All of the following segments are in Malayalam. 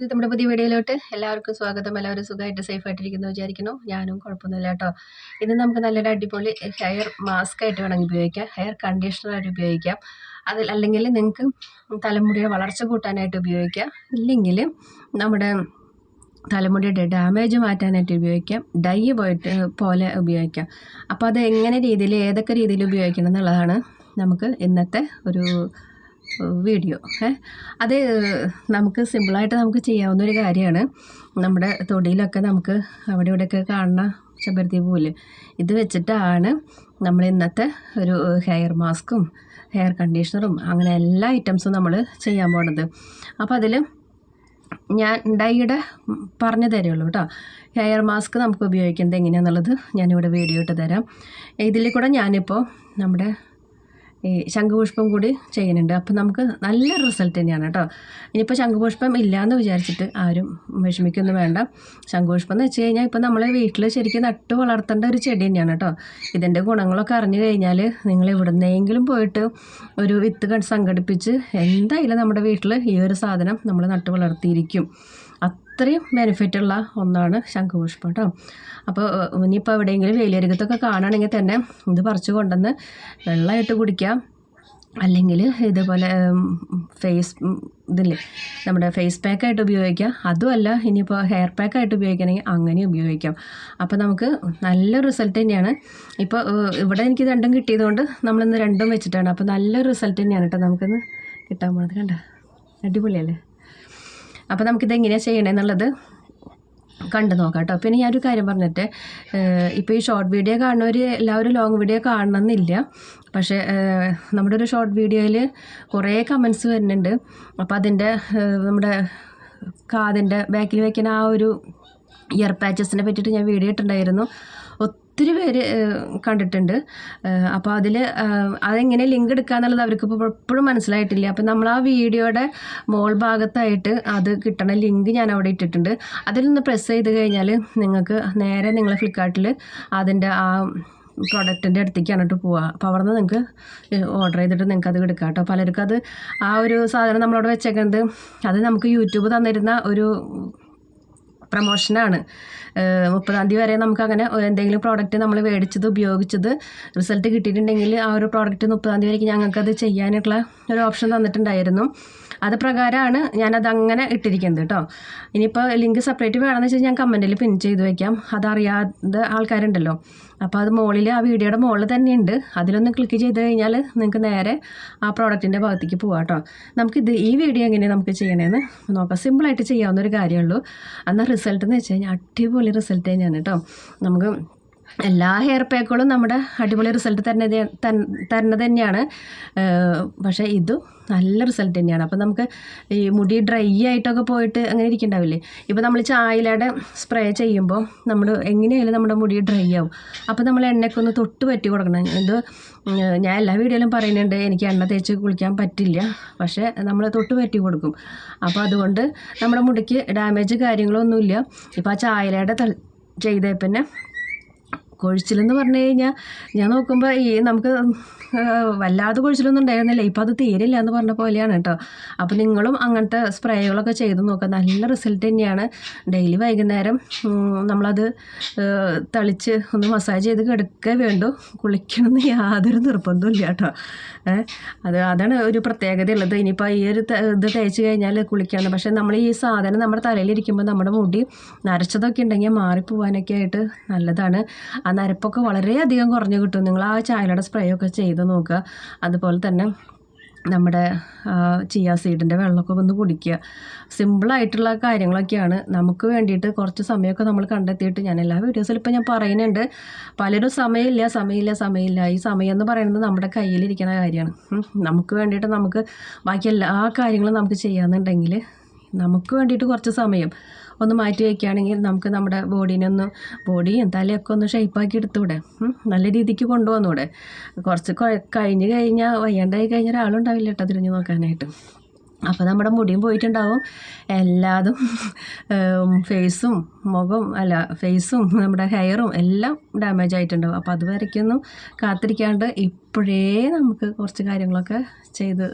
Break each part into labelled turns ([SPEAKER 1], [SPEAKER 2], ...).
[SPEAKER 1] നമ്മുടെ പുതിയ വീഡിയോയിലോട്ട് എല്ലാവർക്കും സ്വാഗതം. എല്ലാവരും സുഖമായിട്ട് സേഫ് ആയിട്ടിരിക്കുന്നു വിചാരിക്കുന്നു. ഞാനും കുഴപ്പമൊന്നുമില്ല കേട്ടോ. ഇന്ന് നമുക്ക് നല്ലൊരു അടിപൊളി ഹെയർ മാസ്ക് ആയിട്ട് വേണമെങ്കിൽ ഉപയോഗിക്കാം. ഹെയർ കണ്ടീഷണറായിട്ട് ഉപയോഗിക്കാം. അതിൽ അല്ലെങ്കിൽ നിങ്ങൾക്ക് തലമുടിയുടെ വളർച്ച കൂട്ടാനായിട്ട് ഉപയോഗിക്കാം. ഇല്ലെങ്കിൽ നമ്മുടെ തലമുടിയുടെ ഡാമേജ് മാറ്റാനായിട്ട് ഉപയോഗിക്കാം. ഡൈ പോയിട്ട് പോലെ ഉപയോഗിക്കാം. അപ്പോൾ അത് എങ്ങനെ രീതിയിൽ ഏതൊക്കെ രീതിയിൽ ഉപയോഗിക്കണം എന്നുള്ളതാണ് നമുക്ക് ഇന്നത്തെ ഒരു വീഡിയോ. അത് നമുക്ക് സിമ്പിളായിട്ട് നമുക്ക് ചെയ്യാവുന്ന ഒരു കാര്യമാണ്. നമ്മുടെ തൊടിയിലൊക്കെ നമുക്ക് അവിടെ ഇവിടെയൊക്കെ കാണുന്ന ചെമ്പരത്തി പൂവിൽ ഇത് വെച്ചിട്ടാണ് നമ്മൾ ഇന്നത്തെ ഒരു ഹെയർ മാസ്കും ഹെയർ കണ്ടീഷണറും അങ്ങനെ എല്ലാ ഐറ്റംസും നമ്മൾ ചെയ്യാൻ പോണത്. അപ്പോൾ അതിൽ ഞാൻ ഡൈയുടെ പറഞ്ഞു തരുള്ളൂ കേട്ടോ. ഹെയർ മാസ്ക് നമുക്ക് ഉപയോഗിക്കുന്നത് എങ്ങനെയാണെന്നുള്ളത് ഞാനിവിടെ വീഡിയോ ഇട്ട് തരാം. ഇതിൽ കൂടെ ഞാനിപ്പോൾ നമ്മുടെ ഈ ശംഖുപുഷ്പം കൂടി ചെയ്യുന്നുണ്ട്. അപ്പോൾ നമുക്ക് നല്ല റിസൾട്ട് തന്നെയാണ് കേട്ടോ. ഇനിയിപ്പോൾ ശംഖുപുഷ്പം ഇല്ലയെന്ന് വിചാരിച്ചിട്ട് ആരും വിഷമിക്കൊന്നും വേണ്ട. ശംഖുപുഷ്പം എന്ന് വെച്ച് കഴിഞ്ഞാൽ ഇപ്പോൾ നമ്മൾ വീട്ടിൽ ശരിക്കും നട്ട് വളർത്തേണ്ട ഒരു ചെടി തന്നെയാണ് കേട്ടോ. ഇതിന്റെ ഗുണങ്ങളൊക്കെ അറിഞ്ഞു കഴിഞ്ഞാൽ നിങ്ങൾ എവിടുന്നെങ്കിലും പോയിട്ട് ഒരു വിത്ത് സംഘടിപ്പിച്ച് എന്തായാലും നമ്മുടെ വീട്ടിൽ ഈ ഒരു സാധനം നമ്മൾ നട്ട് വളർത്തിയിരിക്കും. അത്രയും ബെനിഫിറ്റുള്ള ഒന്നാണ് ശംഖുപുഷ്പം കേട്ടോ. അപ്പോൾ ഇനിയിപ്പോൾ എവിടെയെങ്കിലും വേലിയരുകത്തൊക്കെ കാണുകയാണെങ്കിൽ തന്നെ ഇത് പറിച്ച് കൊണ്ടുവന്ന് വെള്ളമായിട്ട് കുടിക്കാം. അല്ലെങ്കിൽ ഇതുപോലെ ഫേസ് ഇതില്ലേ നമ്മുടെ ഫേസ് പാക്കായിട്ട് ഉപയോഗിക്കാം. അതുമല്ല ഇനിയിപ്പോൾ ഹെയർ പാക്കായിട്ട് ഉപയോഗിക്കണമെങ്കിൽ അങ്ങനെ ഉപയോഗിക്കാം. അപ്പോൾ നമുക്ക് നല്ല റിസൾട്ട് തന്നെയാണ്. ഇപ്പോൾ ഇവിടെ എനിക്ക് രണ്ടും കിട്ടിയതുകൊണ്ട് നമ്മളിന്ന് രണ്ടും വെച്ചിട്ടാണ്. അപ്പോൾ നല്ല റിസൾട്ട് തന്നെയാണ് കേട്ടോ നമുക്കിന്ന് കിട്ടാൻ പോണത്. കണ്ട? അടിപൊളിയല്ലേ? അപ്പോൾ നമുക്കിത് എങ്ങനെയാണ് ചെയ്യണമെന്നുള്ളത് കണ്ടു നോക്കാം കേട്ടോ പിന്നെ ഞാനൊരു കാര്യം പറഞ്ഞിട്ട് ഇപ്പോൾ ഈ ഷോർട്ട് വീഡിയോ കാണുന്നവർ എല്ലാവരും ലോങ് വീഡിയോ കാണണമെന്നില്ല. പക്ഷേ നമ്മുടെ ഒരു ഷോർട്ട് വീഡിയോയിൽ കുറേ കമൻസ് വരുന്നുണ്ട്. അപ്പോൾ അതിന്റെ നമ്മുടെ കാതിന്റെ ബാക്കിൽ വയ്ക്കുന്ന ആ ഒരു ഇയർ പാച്ചസിനെ പറ്റിയിട്ട് ഞാൻ വീഡിയോ ഇട്ടിട്ടുണ്ടായിരുന്നു. ഒത്തിരി പേര് കണ്ടിട്ടുണ്ട്. അപ്പോൾ അതിൽ അതെങ്ങനെ ലിങ്ക് എടുക്കുക എന്നുള്ളത് അവർക്ക് ഇപ്പോൾ എപ്പോഴും മനസ്സിലായിട്ടില്ല. അപ്പോൾ നമ്മൾ ആ വീഡിയോയുടെ മോൾ ഭാഗത്തായിട്ട് അത് കിട്ടണ ലിങ്ക് ഞാൻ അവിടെ ഇട്ടിട്ടുണ്ട്. അതിൽ നിന്ന് പ്രസ് ചെയ്ത് കഴിഞ്ഞാൽ നിങ്ങൾക്ക് നേരെ നിങ്ങൾ ഫ്ലിപ്കാർട്ടിൽ അതിന്റെ ആ പ്രൊഡക്റ്റിന്റെ അടുത്തേക്കാണ് കേട്ടോ പോവുക. അപ്പോൾ അവിടെ നിന്ന് നിങ്ങൾക്ക് ഓർഡർ ചെയ്തിട്ട് നിങ്ങൾക്ക് അത് എടുക്കാം കേട്ടോ. പലർക്കും അത് ആ ഒരു സാധനം നമ്മളവിടെ വെച്ചേക്കുന്നത് അത് നമുക്ക് യൂട്യൂബ് തന്നിരുന്ന ഒരു പ്രമോഷനാണ് മുപ്പതാം തീയതി വരെ നമുക്ക് അങ്ങനെ എന്തെങ്കിലും പ്രോഡക്റ്റ് നമ്മൾ മേടിച്ചത് ഉപയോഗിച്ചത് റിസൾട്ട് കിട്ടിയിട്ടുണ്ടെങ്കിൽ ആ ഒരു പ്രോഡക്റ്റ് മുപ്പതാം തീയതി വരേക്ക് ഞങ്ങൾക്കത് ചെയ്യാനുള്ള ഒരു ഓപ്ഷൻ തന്നിട്ടുണ്ടായിരുന്നു. അത് പ്രകാരമാണ് ഞാനത് അങ്ങനെ ഇട്ടിരിക്കുന്നത് കേട്ടോ ഇനിയിപ്പോൾ ലിങ്ക് സെപ്പറേറ്റ് വേണമെന്ന് വെച്ചാൽ ഞാൻ കമന്റിൽ പിൻ ചെയ്ത് വയ്ക്കാം അതറിയാത്ത ആൾക്കാരുണ്ടല്ലോ. അപ്പോൾ അത് മുകളിൽ ആ വീഡിയോയുടെ മുകളിൽ തന്നെയുണ്ട്. അതിലൊന്ന് ക്ലിക്ക് ചെയ്ത് കഴിഞ്ഞാൽ നിങ്ങൾക്ക് നേരെ ആ പ്രോഡക്റ്റിന്റെ ഭാഗത്തേക്ക് പോകാം കേട്ടോ നമുക്കിത് ഈ വീഡിയോ എങ്ങനെയാണ് നമുക്ക് ചെയ്യണമെന്ന് നോക്കാം. സിമ്പിളായിട്ട് ചെയ്യാവുന്ന ഒരു കാര്യമുള്ളൂ എന്നാൽ റിസൾട്ട് എന്ന് വെച്ച് കഴിഞ്ഞാൽ അടിപൊളി റിസൾട്ട് തന്നെയാണ് കേട്ടോ നമുക്ക് എല്ലാ ഹെയർ പാക്കുകളും നമ്മുടെ അടിപൊളി റിസൾട്ട് തരുന്നത് തരുന്നത് തന്നെയാണ്. പക്ഷേ ഇതും നല്ല റിസൾട്ട് തന്നെയാണ്. അപ്പോൾ നമുക്ക് ഈ മുടി ഡ്രൈ ആയിട്ടൊക്കെ പോയിട്ട് അങ്ങനെ ഇരിക്കണ്ടാവില്ലേ? ഇപ്പോൾ നമ്മൾ ചായലയുടെ സ്പ്രേ ചെയ്യുമ്പോൾ നമ്മൾ എങ്ങനെയായാലും നമ്മുടെ മുടി ഡ്രൈ ആവും. അപ്പോൾ നമ്മൾ എണ്ണയ്ക്ക് ഒന്ന് തൊട്ട് പറ്റി കൊടുക്കണം. ഇത് ഞാൻ എല്ലാ വീഡിയോയിലും പറയുന്നുണ്ട്. എനിക്ക് എണ്ണ തേച്ച് കുളിക്കാൻ പറ്റില്ല. പക്ഷേ നമ്മൾ തൊട്ട് പറ്റി കൊടുക്കും. അപ്പോൾ അതുകൊണ്ട് നമ്മുടെ മുടിക്ക് ഡാമേജ് കാര്യങ്ങളൊന്നുമില്ല. ഇപ്പോൾ ആ ചായലയുടെ ചെയ്തേ പിന്നെ കൊഴിച്ചിലെന്ന് പറഞ്ഞു കഴിഞ്ഞാൽ ഞാൻ നോക്കുമ്പോൾ ഈ നമുക്ക് വല്ലാതെ കൊഴിച്ചിലൊന്നും ഉണ്ടായിരുന്നില്ല. ഇപ്പോൾ അത് തീരില്ല എന്ന് പറഞ്ഞ പോലെയാണ് കേട്ടോ. അപ്പോൾ നിങ്ങളും അങ്ങനത്തെ സ്പ്രേകളൊക്കെ ചെയ്ത് നോക്കുക നല്ല റിസൾട്ട് തന്നെയാണ്. ഡെയിലി വൈകുന്നേരം നമ്മളത് തളിച്ച് ഒന്ന് മസാജ് ചെയ്ത് കിടക്കുക വേണ്ടു. കുളിക്കണമെന്ന് യാതൊരു നിർബന്ധമില്ല കേട്ടോ. അത് അതാണ് ഒരു പ്രത്യേകത ഉള്ളത് ഇനിയിപ്പോൾ ഈ ഒരു ഇത് തേച്ച് കഴിഞ്ഞാൽ കുളിക്കണം പക്ഷേ നമ്മൾ ഈ സാധനം നമ്മുടെ തലയിലിരിക്കുമ്പോൾ നമ്മുടെ മുടി നരച്ചതൊക്കെ ഉണ്ടെങ്കിൽ മാറിപ്പോവാനൊക്കെ ആയിട്ട് നല്ലതാണ്. ആ നരപ്പൊക്കെ വളരെയധികം കുറഞ്ഞു കിട്ടും. നിങ്ങൾ ആ ചായലയുടെ സ്പ്രേ ഒക്കെ ചെയ്ത് നോക്കുക. അതുപോലെ തന്നെ നമ്മുടെ ചിയ സീഡിന്റെ വെള്ളമൊക്കെ ഒന്ന് കുടിക്കുക. സിമ്പിളായിട്ടുള്ള കാര്യങ്ങളൊക്കെയാണ്. നമുക്ക് വേണ്ടിയിട്ട് കുറച്ച് സമയമൊക്കെ നമ്മൾ കണ്ടെത്തിയിട്ട് ഞാൻ എല്ലാ വീഡിയോസിലും ഇപ്പോൾ ഞാൻ പറയുന്നുണ്ട്. പലരും സമയമില്ല സമയമില്ല സമയമില്ല. ഈ സമയം എന്ന് പറയുന്നത് നമ്മുടെ കയ്യിലിരിക്കുന്ന കാര്യമാണ്. നമുക്ക് വേണ്ടിയിട്ട് നമുക്ക് ബാക്കി എല്ലാ കാര്യങ്ങളും നമുക്ക് ചെയ്യാമെന്നുണ്ടെങ്കിൽ നമുക്ക് വേണ്ടിയിട്ട് കുറച്ച് സമയം ഒന്ന് മാറ്റി വയ്ക്കുകയാണെങ്കിൽ നമുക്ക് നമ്മുടെ ബോഡീനൊന്ന് ബോഡിയും തലയൊക്കെ ഒന്ന് ഷേപ്പാക്കി എടുത്തൂടെ. നല്ല രീതിക്ക് കൊണ്ടുവന്നൂടെ. കുറച്ച് കഴിഞ്ഞ് കഴിഞ്ഞാൽ വയ്യാണ്ടായി കഴിഞ്ഞാൽ ഒരാളുണ്ടാവില്ല കേട്ടോ തിരിഞ്ഞു നോക്കാനായിട്ട്. അപ്പോൾ നമ്മുടെ മുടിയും പോയിട്ടുണ്ടാവും. എല്ലാതും ഫേസും മുഖം അല്ല ഫേസും നമ്മുടെ ഹെയറും എല്ലാം ഡാമേജ് ആയിട്ടുണ്ടാവും. അപ്പോൾ അത് വരയ്ക്കൊന്നും കാത്തിരിക്കാണ്ട് ഇപ്പോഴേ നമുക്ക് കുറച്ച് കാര്യങ്ങളൊക്കെ ചെയ്ത്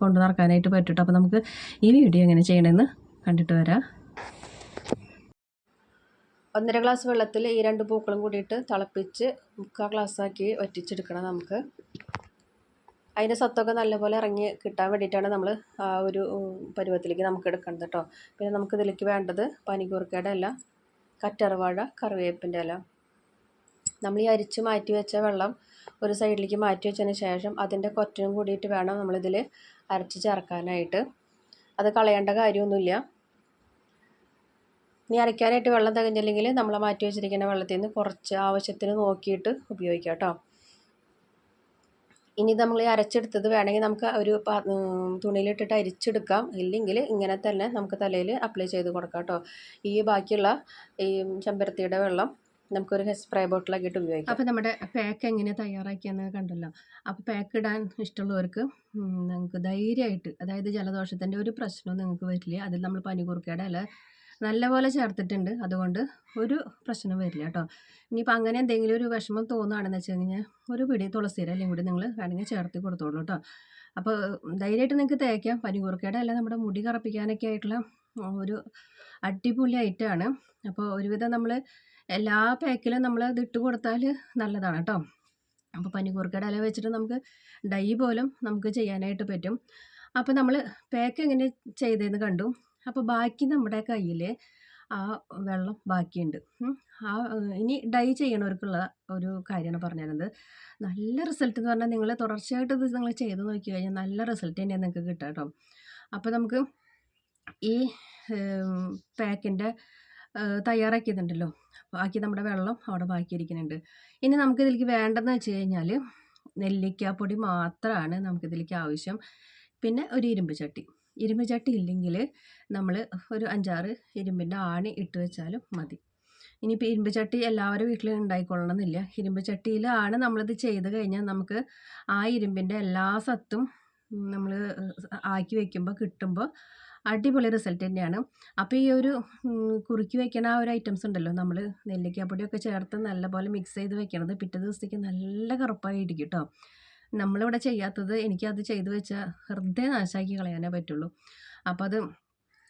[SPEAKER 1] കൊണ്ടു നടക്കാനായിട്ട് പറ്റും അപ്പോൾ നമുക്ക് ഈ വീഡിയോ എങ്ങനെ ചെയ്യണമെന്ന് കണ്ടിട്ട് വരാം. ഒന്നര ഗ്ലാസ് വെള്ളത്തിൽ ഈ രണ്ട് പൂക്കളും കൂടിയിട്ട് തിളപ്പിച്ച് മുക്കാൽ ഗ്ലാസ്സാക്കി വറ്റിച്ചെടുക്കണം നമുക്ക്. അതിന്റെ സത്തൊക്കെ നല്ലപോലെ ഇറങ്ങി കിട്ടാൻ വേണ്ടിയിട്ടാണ് നമ്മൾ ആ ഒരു പരുവത്തിലേക്ക് നമുക്ക് എടുക്കേണ്ടത് കേട്ടോ. പിന്നെ നമുക്ക് ഇതിലേക്ക് വേണ്ടത് പനികൂർക്കയുടെ ഇല കറ്ററവാഴ കറിവേപ്പിന്റെ ഇല. നമ്മൾ ഈ അരിച്ച് മാറ്റി വെച്ച വെള്ളം ഒരു സൈഡിലേക്ക് മാറ്റി വെച്ചതിന് ശേഷം അതിന്റെ കൊറ്റനും കൂടിയിട്ട് വേണം നമ്മളിതിൽ അരച്ച് ചേർക്കാനായിട്ട്. അത് കളയേണ്ട കാര്യമൊന്നുമില്ല. ഇനി അരയ്ക്കാനായിട്ട് വെള്ളം തികഞ്ഞില്ലെങ്കിൽ നമ്മൾ മാറ്റി വെച്ചിരിക്കുന്ന വെള്ളത്തിൽ നിന്ന് കുറച്ച് ആവശ്യത്തിന് നോക്കിയിട്ട് ഉപയോഗിക്കാം കേട്ടോ. ഇനി നമ്മൾ ഈ അരച്ചെടുത്തത് വേണമെങ്കിൽ നമുക്ക് ഒരു തുണിയിലിട്ടിട്ട് അരിച്ചെടുക്കാം. ഇല്ലെങ്കിൽ ഇങ്ങനെ തന്നെ നമുക്ക് തലയിൽ അപ്ലൈ ചെയ്ത് കൊടുക്കാം കേട്ടോ. ഈ ബാക്കിയുള്ള ഈ ചെമ്പരത്തിയുടെ വെള്ളം നമുക്കൊരു സ്പ്രേ ബോട്ടിലാക്കിയിട്ട് ഉപയോഗിക്കാം. അപ്പോൾ നമ്മുടെ പാക്ക് എങ്ങനെ തയ്യാറാക്കിയെന്ന് കണ്ടല്ലോ. അപ്പോൾ പാക്ക് ഇടാൻ ഇഷ്ടമുള്ളവർക്ക് നിങ്ങൾക്ക് ധൈര്യമായിട്ട് അതായത് ജലദോഷത്തിന്റെ ഒരു പ്രശ്നം നിങ്ങൾക്ക് വരില്ല അതിൽ നമ്മൾ പനി ഇല നല്ലപോലെ ചേർത്തിട്ടുണ്ട്. അതുകൊണ്ട് ഒരു പ്രശ്നം വരില്ല കേട്ടോ. ഇനിയിപ്പോൾ അങ്ങനെ എന്തെങ്കിലും ഒരു വിഷമം തോന്നുകയാണെന്ന് വെച്ച് കഴിഞ്ഞാൽ ഒരു പിടി തുളസിയില അല്ലെങ്കിൽ കൂടി നിങ്ങൾ വേണമെങ്കിൽ ചേർത്ത് കൊടുത്തോളൂ കേട്ടോ. അപ്പോൾ ധൈര്യമായിട്ട് നിങ്ങൾക്ക് തേക്കാം. പനികൂർക്കയുടെ അല്ല നമ്മുടെ മുടി കറപ്പിക്കാനൊക്കെ ആയിട്ടുള്ള ഒരു അടിപൊളി ഐറ്റമാണ് അപ്പോൾ ഒരുവിധം നമ്മൾ എല്ലാ പാക്കിലും നമ്മൾ ഇത് ഇട്ട് കൊടുത്താൽ നല്ലതാണ് കേട്ടോ. അപ്പോൾ പനികൂർക്കയുടെ ഇല വെച്ചിട്ട് നമുക്ക് ഡൈ പോലും നമുക്ക് ചെയ്യാനായിട്ട് പറ്റും. അപ്പോൾ നമ്മൾ പാക്ക് എങ്ങനെ ചെയ്തതെന്ന് കണ്ടു. അപ്പോൾ ബാക്കി നമ്മുടെ കയ്യിൽ ആ വെള്ളം ബാക്കിയുണ്ട്. ആ ഇനി ഡൈ ചെയ്യണവർക്കുള്ള ഒരു കാര്യമാണ് പറഞ്ഞത് നല്ല റിസൾട്ട് എന്ന് പറഞ്ഞാൽ നിങ്ങൾ തുടർച്ചയായിട്ട് ഇത് നിങ്ങൾ ചെയ്ത് നോക്കി കഴിഞ്ഞാൽ നല്ല റിസൾട്ട് തന്നെയാണ് നിങ്ങൾക്ക് കിട്ടുക കേട്ടോ. അപ്പോൾ നമുക്ക് ഈ പാക്കിന്റെ തയ്യാറാക്കിയതുണ്ടല്ലോ. ബാക്കി നമ്മുടെ വെള്ളം അവിടെ ബാക്കിയിരിക്കുന്നുണ്ട്. ഇനി നമുക്കിതിലേക്ക് വേണ്ടതെന്ന് വെച്ച് കഴിഞ്ഞാൽ നെല്ലിക്കാപ്പൊടി മാത്രമാണ് നമുക്കിതിലേക്ക് ആവശ്യം. പിന്നെ ഒരു ഇരുമ്പ് ചട്ടി. ഇരുമ്പ് ഇല്ലെങ്കിൽ നമ്മൾ ഒരു അഞ്ചാറ് ഇരുമ്പിന്റെ ആണി ഇട്ട് വെച്ചാലും മതി. ഇനിയിപ്പോൾ ഇരുമ്പ് ചട്ടി എല്ലാവരും ഉണ്ടായിക്കൊള്ളണം എന്നില്ല ഇരുമ്പ് ചട്ടിയിലാണ് നമ്മളിത് ചെയ്ത് കഴിഞ്ഞാൽ നമുക്ക് ആ ഇരുമ്പിന്റെ എല്ലാ സത്തും നമ്മൾ ആക്കി വെക്കുമ്പോൾ കിട്ടുമ്പോൾ അടിപൊളി റിസൾട്ട് തന്നെയാണ്. അപ്പോൾ ഈ ഒരു കുറുക്കി വെക്കണ ആ ഒരു ഐറ്റംസ് ഉണ്ടല്ലോ നമ്മൾ നെല്ലിക്കാപ്പൊടിയൊക്കെ ചേർത്ത് നല്ലപോലെ മിക്സ് ചെയ്ത് വെക്കണത് പിറ്റേ ദിവസത്തേക്ക് നല്ല കറുപ്പായിരിക്കും കേട്ടോ നമ്മളിവിടെ ചെയ്യാത്തത് എനിക്കത് ചെയ്തു വെച്ച ഹൃദയ നാശാക്കി കളയാനേ പറ്റുള്ളൂ. അപ്പോൾ അത്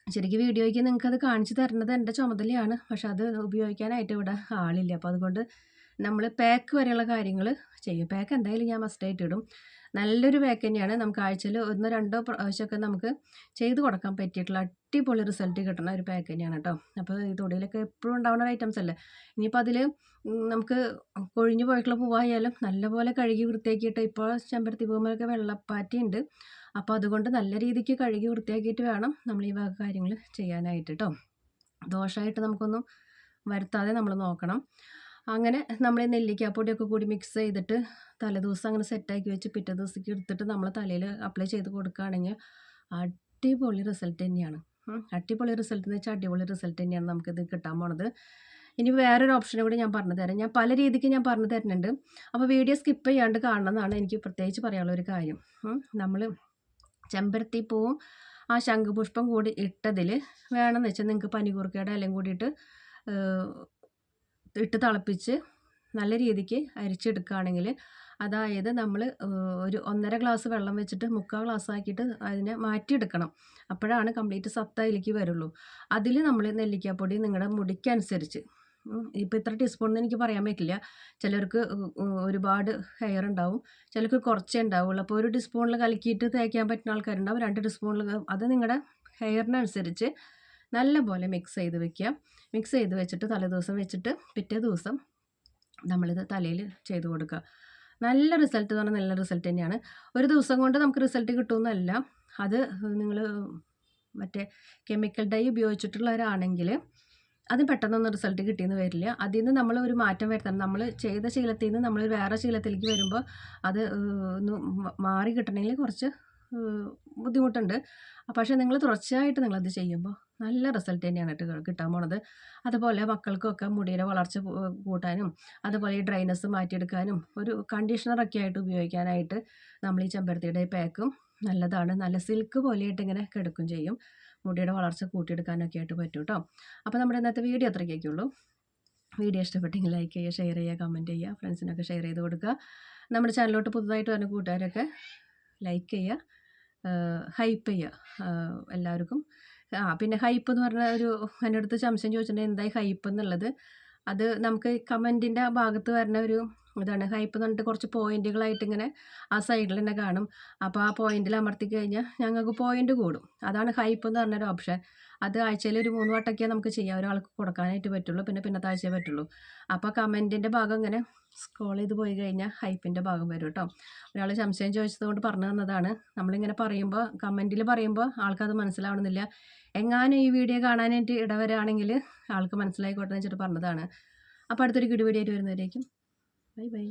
[SPEAKER 1] ശരിക്കും വീഡിയോയ്ക്ക് നിങ്ങൾക്കത് കാണിച്ചു തരേണ്ടത് എന്റെ ചുമതലയാണ്. പക്ഷെ അത് ഉപയോഗിക്കാനായിട്ട് ഇവിടെ ആളില്ല. അപ്പോൾ അതുകൊണ്ട് നമ്മൾ പാക്ക് വരെയുള്ള കാര്യങ്ങൾ ചെയ്യും. പാക്ക് എന്തായാലും ഞാൻ മസ്റ്റായിട്ട് ഇടും. നല്ലൊരു പാക്ക് തന്നെയാണ്. നമുക്ക് ആഴ്ചയിൽ ഒന്നോ രണ്ടോ പ്രാവശ്യമൊക്കെ നമുക്ക് ചെയ്ത് കൊടുക്കാൻ പറ്റിയിട്ടുള്ള അടിപൊളി റിസൾട്ട് കിട്ടുന്ന ഒരു പാക്ക് തന്നെയാണ് കേട്ടോ അപ്പോൾ ഈ തൊടിയിലൊക്കെ എപ്പോഴും ഉണ്ടാവുന്ന ഐറ്റംസ് അല്ലേ? ഇനിയിപ്പോൾ അതിൽ നമുക്ക് കൊഴിഞ്ഞു പോയിട്ടുള്ള പൂവായാലും നല്ലപോലെ കഴുകി വൃത്തിയാക്കിയിട്ട് ഇപ്പോൾ ചെമ്പരത്തി പൂവുമ്പോഴൊക്കെ വെള്ളപ്പാറ്റിയുണ്ട് അപ്പോൾ അതുകൊണ്ട് നല്ല രീതിക്ക് കഴുകി വൃത്തിയാക്കിയിട്ട് വേണം നമ്മൾ ഈ വക കാര്യങ്ങൾ ചെയ്യാനായിട്ട് കേട്ടോ ദോഷമായിട്ട് നമുക്കൊന്നും വരുത്താതെ നമ്മൾ നോക്കണം. അങ്ങനെ നമ്മൾ നെല്ലിക്കാപ്പൊടിയൊക്കെ കൂടി മിക്സ് ചെയ്തിട്ട് തലേദിവസം അങ്ങനെ സെറ്റാക്കി വെച്ച് പിറ്റേ ദിവസത്തേക്ക് എടുത്തിട്ട് നമ്മൾ തലയിൽ അപ്ലൈ ചെയ്ത് കൊടുക്കുകയാണെങ്കിൽ അടിപൊളി റിസൾട്ട് തന്നെയാണ്. അടിപൊളി റിസൾട്ട് എന്ന് വെച്ചാൽ അടിപൊളി റിസൾട്ട് തന്നെയാണ് നമുക്കിത് കിട്ടാൻ പോണത്. ഇനി വേറൊരു ഓപ്ഷനും കൂടി ഞാൻ പറഞ്ഞു തരാം. ഞാൻ പല രീതിക്ക് ഞാൻ പറഞ്ഞു തരുന്നുണ്ട്. അപ്പോൾ വീഡിയോ സ്കിപ്പ് ചെയ്യാണ്ട് കാണണമെന്നാണ് എനിക്ക് പ്രത്യേകിച്ച് പറയാനുള്ള ഒരു കാര്യം. നമ്മൾ ചെമ്പരത്തി പൂവും ആ ശംഖുപുഷ്പം കൂടി ഇട്ടതിൽ വേണമെന്ന് വെച്ചാൽ നിങ്ങൾക്ക് പനികൂർക്കയുടെ എല്ലാം കൂടിയിട്ട് ഇട്ട് തിളപ്പിച്ച് നല്ല രീതിക്ക് അരിച്ചെടുക്കുകയാണെങ്കിൽ അതായത് നമ്മൾ ഒരു ഒന്നര ഗ്ലാസ് വെള്ളം വെച്ചിട്ട് മുക്കാൽ ഗ്ലാസ് ആക്കിയിട്ട് അതിനെ മാറ്റിയെടുക്കണം. അപ്പോഴാണ് കംപ്ലീറ്റ് സത്ത അതിലേക്ക് വരുള്ളൂ. അതിൽ നമ്മൾ നെല്ലിക്കാപ്പൊടി നിങ്ങളുടെ മുടിക്കനുസരിച്ച് ഇപ്പോൾ ഇത്ര ടീസ്പൂൺ എന്ന് എനിക്ക് പറയാൻ പറ്റില്ല. ചിലർക്ക് ഒരുപാട് ഹെയർ ഉണ്ടാവും ചിലർക്ക് കുറച്ചേ ഉണ്ടാവുള്ളൂ. അപ്പോൾ ഒരു ടീസ്പൂണിൽ കലക്കിയിട്ട് തേക്കാൻ പറ്റുന്ന ആൾക്കാരുണ്ടാവും രണ്ട് ടീസ്പൂണിൽ അത് നിങ്ങളുടെ ഹെയറിനനുസരിച്ച് നല്ലപോലെ മിക്സ് ചെയ്ത് വെക്കുക. മിക്സ് ചെയ്ത് വെച്ചിട്ട് തലേദിവസം വെച്ചിട്ട് പിറ്റേ ദിവസം നമ്മളിത് തലയിൽ ചെയ്ത് കൊടുക്കുക. നല്ല റിസൾട്ട് എന്ന് പറഞ്ഞാൽ നല്ല റിസൾട്ട് തന്നെയാണ്. ഒരു ദിവസം കൊണ്ട് നമുക്ക് റിസൾട്ട് കിട്ടുമെന്നല്ല. അത് നിങ്ങൾ മറ്റേ കെമിക്കൽ ഡൈ ഉപയോഗിച്ചിട്ടുള്ളവരാണെങ്കിൽ അത് പെട്ടെന്നൊന്നും റിസൾട്ട് കിട്ടിയെന്ന് വരില്ല. അതിൽ നിന്ന് നമ്മൾ ഒരു മാറ്റം വരുത്തണം. നമ്മൾ ചെയ്ത ശീലത്തിൽ നിന്ന് നമ്മൾ വേറെ ശീലത്തിലേക്ക് വരുമ്പോൾ അത് ഒന്ന് മാറി കിട്ടണമെങ്കിൽ കുറച്ച് ബുദ്ധിമുട്ടുണ്ട്. പക്ഷേ നിങ്ങൾ തുടർച്ചയായിട്ട് നിങ്ങളത് ചെയ്യുമ്പോൾ നല്ല റിസൾട്ട് തന്നെയാണ് കേട്ടോ കിട്ടാൻ പോണത്. അതുപോലെ മക്കൾക്കൊക്കെ മുടിയുടെ വളർച്ച കൂട്ടാനും അതുപോലെ ഈ ഡ്രൈനസ് മാറ്റിയെടുക്കാനും ഒരു കണ്ടീഷണറൊക്കെ ആയിട്ട് ഉപയോഗിക്കാനായിട്ട് നമ്മൾ ഈ ചെമ്പരത്തിയുടെ പാക്കും നല്ലതാണ്. നല്ല സിൽക്ക് പോലെയായിട്ട് ഇങ്ങനെ കിടക്കും ചെയ്യും. മുടിയുടെ വളർച്ച കൂട്ടിയെടുക്കാനൊക്കെ ആയിട്ട് പറ്റും കേട്ടോ. അപ്പോൾ നമ്മുടെ ഇന്നത്തെ വീഡിയോ അത്രയ്ക്കൊക്കെയുള്ളൂ വീഡിയോ ഇഷ്ടപ്പെട്ടെങ്കിൽ ലൈക്ക് ചെയ്യുക ഷെയർ ചെയ്യുക കമന്റ് ചെയ്യുക ഫ്രണ്ട്സിനൊക്കെ ഷെയർ ചെയ്ത് കൊടുക്കുക. നമ്മുടെ ചാനലിലോട്ട് പുതുതായിട്ട് വരുന്ന കൂട്ടുകാരൊക്കെ ലൈക്ക് ചെയ്യുക. ഹൈപ്പ് ചെയ്യുക എല്ലാവർക്കും. ആ പിന്നെ ഹൈപ്പ് എന്ന് പറഞ്ഞ ഒരു എന്റെ അടുത്ത് സംശയം ചോദിച്ചിട്ടുണ്ടെങ്കിൽ എന്തായി ഹൈപ്പ് എന്നുള്ളത്? അത് നമുക്ക് കമന്റിന്റെ ഭാഗത്ത് വരുന്ന ഒരു ഇതാണ് ഹൈപ്പ് എന്ന് പറഞ്ഞിട്ട് കുറച്ച് പോയിന്റുകളായിട്ട് ഇങ്ങനെ ആ സൈഡിൽ തന്നെ കാണും. അപ്പോൾ ആ പോയിന്റിൽ അമർത്തി കഴിഞ്ഞാൽ ഞങ്ങൾക്ക് പോയിന്റ് കൂടും. അതാണ് ഹൈപ്പ് എന്ന് പറഞ്ഞൊരു ഓപ്ഷൻ അത് ആഴ്ചയിൽ ഒരു മൂന്ന് വട്ടമൊക്കെ നമുക്ക് ചെയ്യാം. ഒരാൾക്ക് കൊടുക്കാനായിട്ട് പറ്റുള്ളൂ. പിന്നെ പിന്നത്തെ ആഴ്ചയെ പറ്റുള്ളൂ. അപ്പോൾ കമന്റിന്റെ ഭാഗം ഇങ്ങനെ സ്ക്രോൾ ചെയ്ത് പോയി കഴിഞ്ഞാൽ ഹൈപ്പിന്റെ ഭാഗം വരും കേട്ടോ ഒരാൾ സംശയം ചോദിച്ചതുകൊണ്ട് പറഞ്ഞു തന്നതാണ്. നമ്മളിങ്ങനെ പറയുമ്പോൾ കമന്റിൽ പറയുമ്പോൾ ആൾക്കത് മനസ്സിലാവണമെന്നില്ല. എങ്ങാനും ഈ വീഡിയോ കാണാനായിട്ട് ഇടവരാണെങ്കിൽ ആൾക്ക് മനസ്സിലായിക്കോട്ടെ എന്ന് വെച്ചിട്ട് പറഞ്ഞതാണ്. അപ്പോൾ അടുത്തൊരു ആയിട്ട് വരുന്നവരേക്കും. Bye bye.